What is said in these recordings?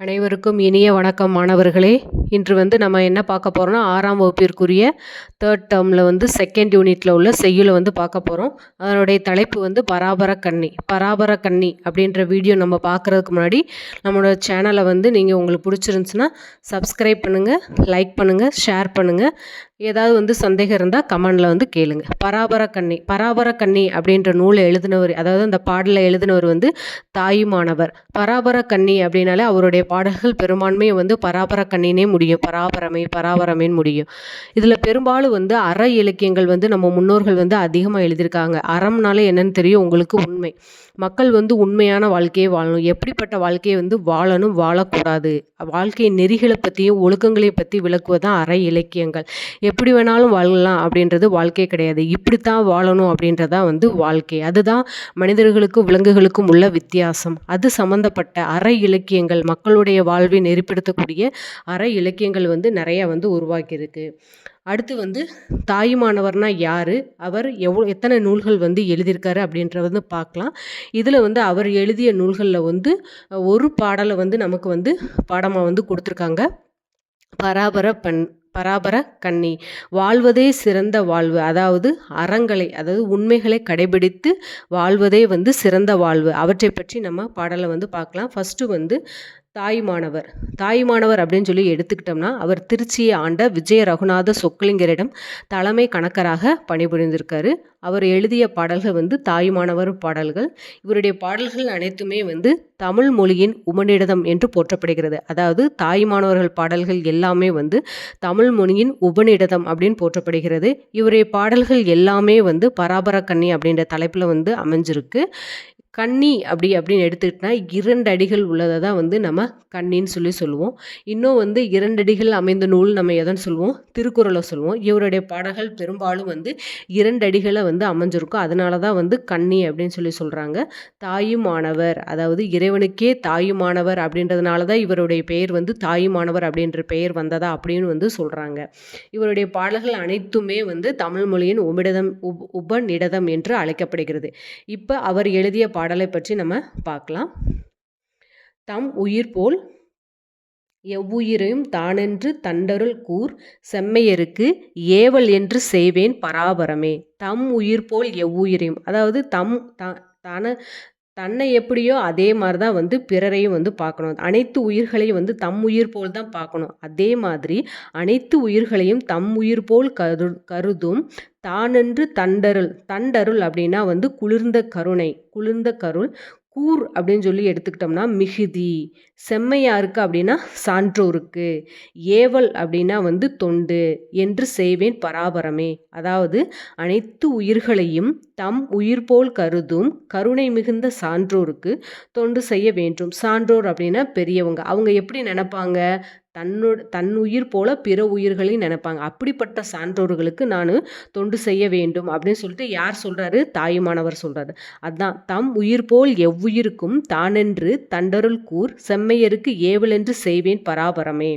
அனைவருக்கும் இனிய வணக்கம் மாணவர்களே. இன்று வந்து நம்ம என்ன பார்க்க போகிறோம்னா ஆறாம் வகுப்பிற்குரிய தேர்ட் டேர்மில் வந்து செகண்ட் யூனிட்டில் உள்ள செய்யுளை வந்து பார்க்க போகிறோம் அதனுடைய தலைப்பு வந்து பராபர கண்ணி. பராபர கண்ணி அப்படின்ற வீடியோ நம்ம பார்க்குறதுக்கு முன்னாடி நம்மளோட சேனலை வந்து நீங்கள் உங்களுக்கு பிடிச்சிருந்துச்சுன்னா சப்ஸ்கிரைப் பண்ணுங்கள் லைக் பண்ணுங்கள் ஷேர் பண்ணுங்கள் ஏதாவது வந்து சந்தேகம் இருந்தால் கமெண்டில் வந்து கேளுங்க. பராபர கண்ணி பராபர கண்ணி அப்படின்ற நூலை எழுதினவர் அதாவது அந்த பாடலை எழுதினவர் வந்து தாயுமானவர். பராபர கண்ணி அப்படின்னாலே அவருடைய பாடல்கள் பெரும்பான்மையை வந்து பராபர கண்ணினே முடியும். பராபரமே பராபரமேன்னு முடியும். இதில் பெரும்பாலும் வந்து அற இலக்கியங்கள் வந்து நம்ம முன்னோர்கள் வந்து அதிகமாக எழுதியிருக்காங்க. அறம்னாலே என்னன்னு தெரியும் உங்களுக்கு உண்மை. மக்கள் வந்து உண்மையான வாழ்க்கையை வாழணும். எப்படிப்பட்ட வாழ்க்கையை வந்து வாழணும் வாழக்கூடாது. வாழ்க்கை நெறிகளை பற்றியும் ஒழுக்கங்களை பற்றி விளக்குவதான் அற இலக்கியங்கள். எப்படி வேணாலும் வாழலாம் அப்படின்றது வாழ்க்கை கிடையாது. இப்படித்தான் வாழணும் அப்படின்றதான் வந்து வாழ்க்கை. அதுதான் மனிதர்களுக்கும் விலங்குகளுக்கும் உள்ள வித்தியாசம். அது சம்மந்தப்பட்ட அற இலக்கியங்கள் மக்களுடைய வாழ்வை நெறிப்படுத்தக்கூடிய அற இலக்கியங்கள் வந்து நிறையா வந்து உருவாக்கியிருக்கு. அடுத்து வந்து தாயுமானவர்னா யார்? அவர் எவ்வளோ எத்தனை நூல்கள் வந்து எழுதியிருக்காரு அப்படின்றத வந்து பார்க்கலாம். இதில் வந்து அவர் எழுதிய நூல்களில் வந்து ஒரு பாடலை வந்து நமக்கு வந்து பாடமாக வந்து கொடுத்துருக்காங்க. பராபர பண் பராபர கன்னி வாழ்வதே சிறந்த வாழ்வு. அதாவது அறங்களை அதாவது உண்மைகளை கடைபிடித்து வாழ்வதே வந்து சிறந்த வாழ்வு. அவற்றை பற்றி நம்ம பாடலை வந்து பார்க்கலாம். ஃபஸ்ட்டு வந்து தாய்மானவர். தாய்மானவர் அப்படின்னு சொல்லி எடுத்துக்கிட்டோம்னா அவர் திருச்சியை ஆண்ட விஜய ரகுநாத சொக்கலிங்கரிடம் தலைமை கணக்கராக பணிபுரிந்திருக்காரு. அவர் எழுதிய பாடல்கள் வந்து தாய்மானவர் பாடல்கள். இவருடைய பாடல்கள் அனைத்துமே வந்து தமிழ் மொழியின் உபநிடதம் என்று போற்றப்படுகிறது. அதாவது தாய்மானவர்கள் பாடல்கள் எல்லாமே வந்து தமிழ் மொழியின் உபநிடதம் அப்படின்னு போற்றப்படுகிறது. இவருடைய பாடல்கள் எல்லாமே வந்து பராபர கண்ணி அப்படின்ற தலைப்பில் வந்து அமைஞ்சிருக்கு. கன்னி அப்படி அப்படின்னு எடுத்துக்கிட்டா இரண்டு அடிகள் உள்ளதை தான் வந்து நம்ம கண்ணின்னு சொல்லி சொல்லுவோம். இன்னும் வந்து இரண்டு அடிகள் அமைந்த நூல் நம்ம எதன்னு சொல்லுவோம்? திருக்குறளை சொல்லுவோம். இவருடைய பாடல்கள் பெரும்பாலும் வந்து இரண்டு அடிகளை வந்து அமைஞ்சிருக்கும். அதனால தான் வந்து கன்னி அப்படின்னு சொல்லி சொல்கிறாங்க தாயுமானவர் அதாவது இறைவனுக்கே தாயுமானவர் அப்படின்றதுனால தான் இவருடைய பெயர் வந்து தாயுமானவர் அப்படின்ற பெயர் வந்ததா அப்படின்னு வந்து சொல்கிறாங்க இவருடைய பாடல்கள் அனைத்துமே வந்து தமிழ் மொழியின் உமிடதம் உப உபநிடதம் என்று அழைக்கப்படுகிறது. இப்போ அவர் எழுதிய பாடலை பற்றி நம்ம பார்க்கலாம். தம் உயிர் போல் எவ்வுயிரையும் தானென்று தண்டருள் கூர் செம்மையருக்கு ஏவல் என்று செய்வேன் பராபரமே. தம் உயிர் போல் எவ்வுயிரையும் அதாவது தம் த தன தன்னை எப்படியோ அதே மாதிரி தான் வந்து பிறரையும் வந்து பார்க்கணும். அனைத்து உயிர்களையும் வந்து தம் உயிர் போல் தான் பார்க்கணும். அதே மாதிரி அனைத்து உயிர்களையும் தம் உயிர் போல் கரு கருதும் தானென்று தண்டருள். தண்டருள் அப்படின்னா வந்து குளிர்ந்த கருணை குளிர்ந்த கருள். கூர் அப்படின்னு சொல்லி எடுத்துக்கிட்டோம்னா மிகுதி. செம்மையாருக்கு அப்படின்னா சான்றோருக்கு. ஏவல் அப்படின்னா வந்து தொண்டு என்று செய்வேன் பராபரமே. அதாவது அனைத்து உயிர்களையும் தம் உயிர் போல் கருதும் கருணை மிகுந்த சான்றோருக்கு தொண்டு செய்ய வேண்டும். சான்றோர் அப்படின்னா பெரியவங்க. அவங்க எப்படி நினப்பாங்க? தன்னோட தன் உயிர் போல பிற உயிர்களையும் நினைப்பாங்க. அப்படிப்பட்ட சான்றோர்களுக்கு நான் தொண்டு செய்ய வேண்டும் அப்படின்னு சொல்லிட்டு யார் சொல்கிறாரு தாயுமானவர் சொல்கிறாரு அதான் தம் உயிர் போல் எவ்வுயிருக்கும் தானென்று தண்டருள் கூர் செம்மையருக்கு ஏவலென்று செய்வேன் பராபரமே.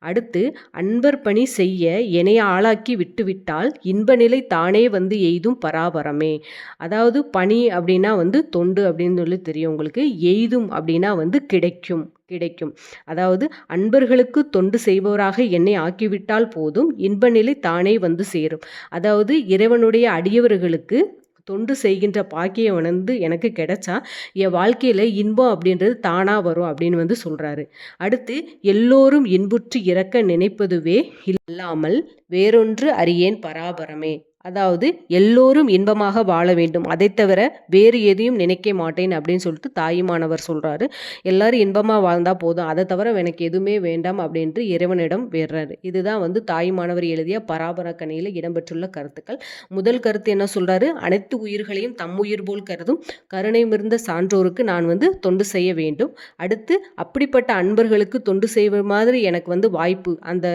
அடுத்து அன்பர் பணி செய்ய என்னை ஆளாக்கி விட்டுவிட்டால் இன்ப நிலை தானே வந்து எய்தும் பராபரமே. அதாவது பணி அப்படின்னா வந்து தொண்டு அப்படின்னு சொல்லி தெரியும் உங்களுக்கு. எய்தும் அப்படின்னா வந்து கிடைக்கும். கிடைக்கும். அதாவது அன்பர்களுக்கு தொண்டு செய்பவராக என்னை ஆக்கிவிட்டால் போதும் இன்ப நிலை தானே வந்து சேரும். அதாவது இறைவனுடைய அடியவர்களுக்கு தொண்டு செய்கின்ற பாக்கியம் வந்து எனக்கு கிடைச்சா என் வாழ்க்கையில் இன்பம் அப்படின்றது தானாக வரும் அப்படின்னு வந்து சொல்கிறாரு அடுத்து எல்லோரும் இன்புற்று இறக்க நினைப்பதுவே இல்லாமல் வேறொன்று அறியேன் பராபரமே. அதாவது எல்லோரும் இன்பமாக வாழ வேண்டும். அதை தவிர வேறு எதையும் நினைக்க மாட்டேன் அப்படின்னு சொல்லிட்டு தாயுமானவர் சொல்கிறாரு எல்லாரும் இன்பமாக வாழ்ந்தால் போதும். அதை தவிர எனக்கு எதுவுமே வேண்டாம் அப்படின்ட்டு இறைவனிடம் வேறாரு இதுதான் வந்து தாயுமானவர் எழுதிய பராபர கணியில் இடம்பெற்றுள்ள கருத்துக்கள். முதல் கருத்து என்ன சொல்கிறாரு அனைத்து உயிர்களையும் தம் உயிர் போல் கருதும். கருணை மிருந்த சான்றோருக்கு நான் வந்து தொண்டு செய்ய வேண்டும். அடுத்து அப்படிப்பட்ட அன்பர்களுக்கு தொண்டு செய்வ மாதிரி எனக்கு வந்து வாய்ப்பு. அந்த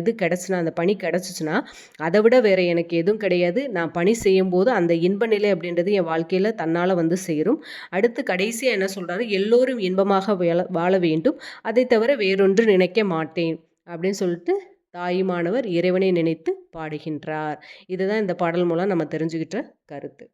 இது கிடச்சினா அந்த பணி கிடச்சிச்சின்னா அதை விட வேறு எனக்கு எதுவும் கிடையாது. நான் பணி செய்யும்போது அந்த இன்ப நிலை அப்படின்றது என் வாழ்க்கையில் தன்னால் வந்து சேரும். அடுத்து கடைசியாக என்ன சொல்கிறாரு எல்லோரும் இன்பமாக வாழ வேண்டும். அதை தவிர வேறொன்று நினைக்க மாட்டேன். அப்படின்னு சொல்லிட்டு தாயுமானவர் இறைவனை நினைத்து பாடுகின்றார். இதுதான் இந்த பாடல் மூலம் நம்ம தெரிஞ்சுக்கிட்ட கருத்து.